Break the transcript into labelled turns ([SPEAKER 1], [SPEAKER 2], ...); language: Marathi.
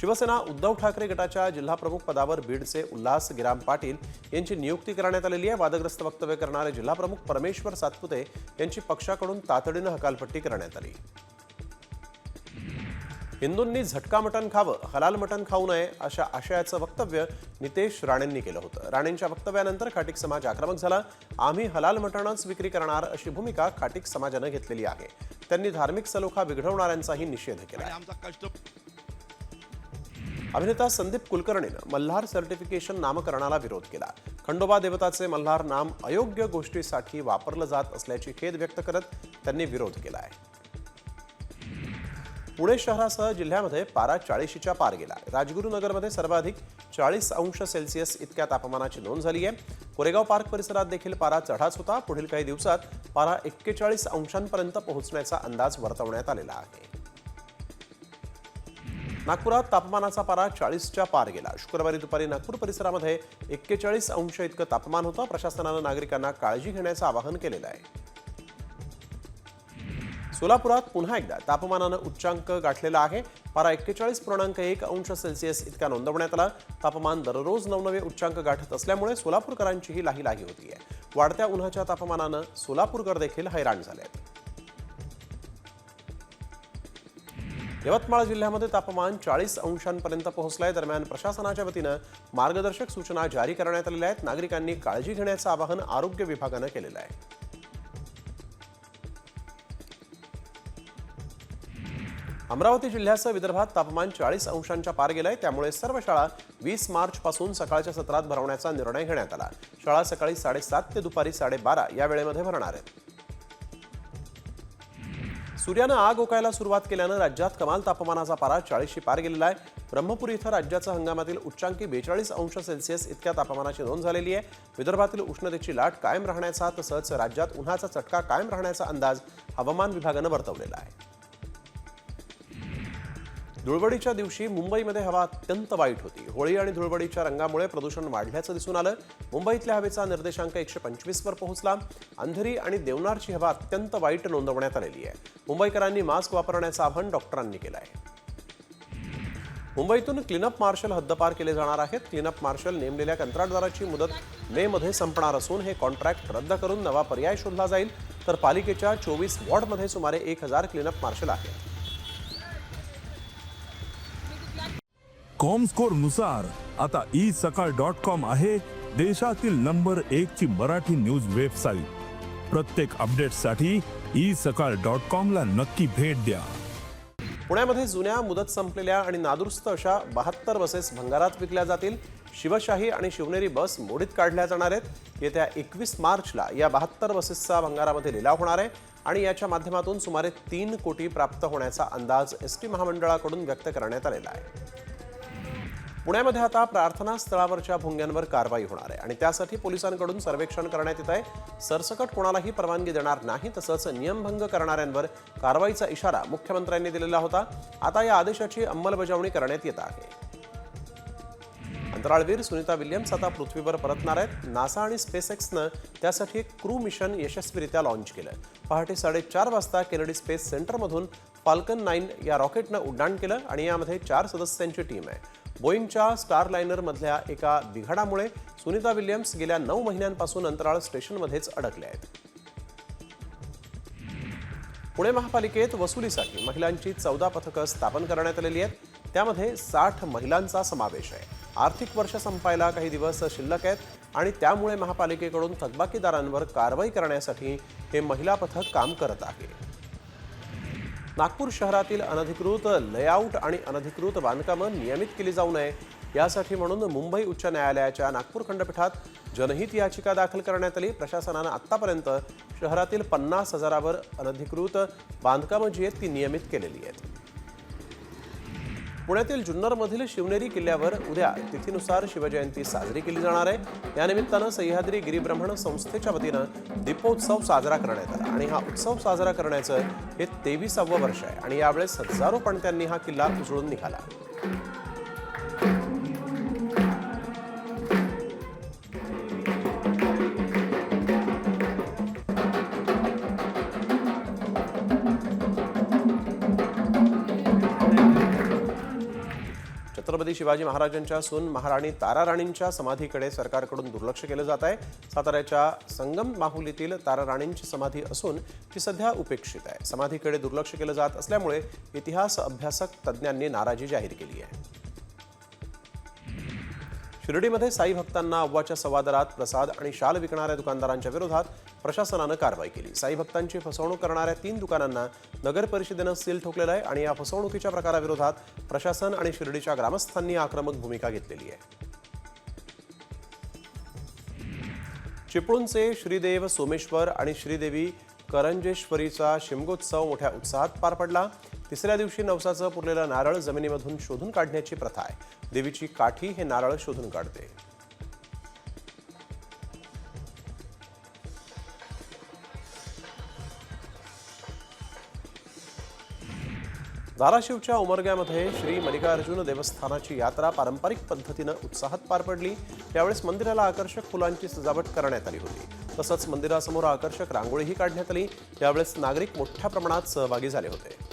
[SPEAKER 1] शिवसेना उद्धव ठाकरे गटाच्या जिल्हाप्रमुख पदावर बीडचे उल्हास गिराम पाटील यांची नियुक्ती करण्यात आलेली आहे. वादग्रस्त वक्तव्य करणारे जिल्हाप्रमुख परमेश्वर सातपुते यांची पक्षाकडून तातडीनं हकालपट्टी करण्यात आली. हिंदूंनी झटका मटण खावं हलाल मटण खाऊ नये अशा आशयाचं वक्तव्य नितेश राणेंनी केलं होतं. राणेंच्या वक्तव्यानंतर खाटिक समाज आक्रमक झाला. आम्ही हलाल मटणच विक्री करणार अशी भूमिका खाटिक समाजानं घेतलेली आहे. त्यांनी धार्मिक सलोखा बिघडवणाऱ्यांचाही निषेध केला
[SPEAKER 2] आमचा कष्ट
[SPEAKER 1] अभिनेता संदीप कुलकर्णीनं मल्हार सर्टिफिकेशन नामकरणाला विरोध केला. खंडोबा देवताचे मल्हार नाम अयोग्य गोष्टीसाठी वापरलं जात असल्याची खेद व्यक्त करत त्यांनी विरोध केला आहे पुणे शहरासह जिल्ह्यामध्ये पारा चाळीशीच्या पार गेला राजगुरुनगरमध्ये सर्वाधिक चाळीस अंश सेल्सिअस इतक्या तापमानाची नोंद झाली आहे. कोरेगाव पार्क परिसरात देखील पारा चढाच होता. पुढील काही दिवसात पारा एक्केचाळीस अंशांपर्यंत पोहोचण्याचा अंदाज वर्तवण्यात आलेला आहे. नागपुरात तापमानाचा पारा चाळीसच्या पार गेला. शुक्रवारी दुपारी नागपूर परिसरामध्ये एक्केचाळीस अंश इतकं तापमान होतं. प्रशासनानं नागरिकांना काळजी घेण्याचं आवाहन केलेलं आहे. सोलापुरात पुन्हा एकदा तापमानानं उच्चांक गाठलेला आहे. पारा एक्केचाळीस पूर्णांक एक अंश सेल्सिअस इतका नोंदवण्यात आला. तापमान दररोज नवनवे उच्चांक गाठत असल्यामुळे सोलापूरकरांचीही लाही लाही होतीये. वाढत्या उन्हाच्या तापमानानं सोलापूरकर देखील हैराण झाले आहेत यवतमाळ जिल्ह्यामध्ये तापमान चाळीस अंशांपर्यंत पोहोचलंय. दरम्यान प्रशासनाच्या वतीनं मार्गदर्शक सूचना जारी करण्यात आलेल्या आहेत. नागरिकांनी काळजी घेण्याचं आवाहन आरोग्य विभागानं केलेलं आहे. अमरावती जिल्ह्यासह विदर्भात तापमान चाळीस अंशांच्या पार गेलंय. त्यामुळे सर्व शाळा वीस मार्च पासून सकाळच्या सत्रात भरवण्याचा निर्णय घेण्यात आला. शाळा सकाळी साडेसात ते दुपारी साडेबारा या वेळेमध्ये भरणार आहेत. सूर्यानं आग ओकायला सुरुवात केल्यानं राज्यात कमाल तापमानाचा पारा चाळीसशी पार गेलेला आहे. ब्रह्मपुरी इथं राज्याच्या हंगामातील उच्चांकी बेचाळीस अंश सेल्सिअस इतक्या तापमानाची नोंद झालेली आहे. विदर्भातील उष्णतेची लाट कायम राहण्याचा तसंच राज्यात उन्हाचा चटका कायम राहण्याचा अंदाज हवामान विभागानं वर्तवलेला आहे. धुळवडीच्या दिवशी मुंबईमध्ये हवा अत्यंत वाईट होती. होळी आणि धुळवडीच्या रंगामुळे प्रदूषण वाढल्याचं दिसून आलं. मुंबईतल्या हवेचा निर्देशांक एकशे पंचवीसवर पोहोचला. अंधेरी आणि देवनारची हवा अत्यंत वाईट नोंदवण्यात आलेली आहे. मुंबईकरांनी मास्क वापरण्याचं आवाहन डॉक्टरांनी केलं आहे. मुंबईतून क्लीनअप मार्शल हद्दपार केले जाणार आहेत. क्लीनअप मार्शल नेमलेल्या कंत्राटदाराची मुदत मे मध्ये संपणार असून हे कॉन्ट्रॅक्ट रद्द करून नवा पर्याय शोधला जाईल. तर पालिकेच्या चोवीस वॉर्डमध्ये सुमारे एक हजार क्लीनअप मार्शल आहेत.
[SPEAKER 3] कॉमस्कोरनुसार आता ई सकाळ डॉट कॉम आहे देशातील नंबर एक ची मराठी न्यूज वेबसाईट प्रत्येक अपडेटसाठी ई सकाळ डॉट कॉम ला नक्की भेट द्या.
[SPEAKER 1] पुण्यामध्ये जुन्या मुदत संपलेल्या आणि नादुरुस्त अशा बहात्तर बसेस भंगारात विकल्या जातील. शिवशाही आणि शिवनेरी बस मोडीत काढल्या जाणार आहेत. येत्या एकवीस मार्चला या बहात्तर बसेसचा भंगारामध्ये लिलाव होणार आहे आणि याच्या माध्यमातून सुमारे तीन कोटी प्राप्त होण्याचा अंदाज एस टी महामंडळाकडून व्यक्त करण्यात आलेला आहे. पुण्यामध्ये आता प्रार्थना स्थळावरच्या भोंग्यांवर कारवाई होणार आहे. आणि त्यासाठी पोलिसांकडून सर्वेक्षण करण्यात येत आहे. सरसकट कोणालाही परवानगी देणार नाही तसंच नियमभंग करणाऱ्यांवर कारवाईचा इशारा मुख्यमंत्र्यांनी दिलेला होता. आता या आदेशाची अंमलबजावणी करण्यात येत आहे. अंतराळवीर सुनीता विल्यम्स आता पृथ्वीवर परतणार आहेत. नासा आणि स्पेसएक्सनं त्यासाठी एक क्रू मिशन यशस्वीरित्या लॉन्च केलं पहाटे साडेचार वाजता केनडी स्पेस सेंटरमधून फाल्कन नाईन या रॉकेटनं उड्डाण केलं आणि यामध्ये चार सदस्यांची टीम आहे. बोईंगच्या स्टार लायनरमधल्या एका बिघाडामुळे सुनीता विल्यम्स गेल्या नऊ महिन्यांपासून अंतराळ स्टेशनमध्येच अडकले आहेत. पुणे महापालिकेत वसुलीसाठी महिलांची चौदा पथकं स्थापन करण्यात आलेली आहेत. त्यामध्ये साठ महिलांचा समावेश आहे. आर्थिक वर्ष संपायला काही दिवस शिल्लक आहेत आणि त्यामुळे महापालिकेकडून थकबाकीदारांवर कारवाई करण्यासाठी हे महिला पथक काम करत आहे. नागपूर शहरातील अनधिकृत लेआउट आणि अनधिकृत बांधकामं नियमित केली जाऊ नये यासाठी म्हणून मुंबई उच्च न्यायालयाच्या नागपूर खंडपीठात जनहित याचिका दाखल करण्यात आली. प्रशासनानं आत्तापर्यंत शहरातील पन्नास हजारावर अनधिकृत बांधकामं जी आहेत ती नियमित केलेली आहेत. पुण्यातील जुन्नरमधील शिवनेरी किल्ल्यावर उद्या तिथीनुसार शिवजयंती साजरी केली जाणार आहे. यानिमित्तानं सह्याद्री गिरिब्रह्मण संस्थेच्या वतीनं दीपोत्सव साजरा करण्यात आला आणि हा उत्सव साजरा करण्याचं हे तेविसावं वर्ष आहे आणि यावेळेस हजारो पणत्यांनी हा किल्ला उजळून निघाला. छत्रपती शिवाजी महाराजांच्या सून महाराणी ताराराणींच्या समाधीकडे सरकारकडून दुर्लक्ष केलं जात आहे. साताऱ्याच्या संगम माहुलीतील ताराराणींची समाधी असून ती सध्या उपेक्षित आहे. समाधीकडे दुर्लक्ष केलं जात असल्यामुळे इतिहास अभ्यासक तज्ज्ञांनी नाराजी जाहीर केली आहे. शिर्डीमध्ये साई भक्तांना अव्वाच्या सवादरात प्रसाद आणि शाल विकणाऱ्या दुकानदारांच्या विरोधात प्रशासनानं कारवाई केली. साई भक्तांची फसवणूक करणाऱ्या तीन दुकानांना नगर परिषदेनं सील ठोकलेलं आहे आणि या फसवणुकीच्या प्रकाराविरोधात प्रशासन आणि शिर्डीच्या ग्रामस्थांनी आक्रमक भूमिका घेतलेली आहे. चिपळूणचे श्रीदेव सोमेश्वर आणि श्रीदेवी करंजेश्वरीचा शिमगोत्सव मोठ्या उत्साहात पार पडला. तिसऱ्या दिवशी नवसाचं पुरलेलं नारळ जमिनीमधून शोधून काढण्याची प्रथा आहे. देवीची काठी हे नारळ शोधून काढते. धाराशिवच्या उमरग्यामध्ये श्री मल्लिकार्जुन देवस्थानाची यात्रा पारंपरिक पद्धतीनं उत्साहात पार पडली. त्यावेळेस मंदिराला आकर्षक फुलांची सजावट करण्यात आली होती. तसंच मंदिरासमोर आकर्षक रांगोळीही काढण्यात आली. यावेळेस नागरिक मोठ्या प्रमाणात सहभागी झाले होते.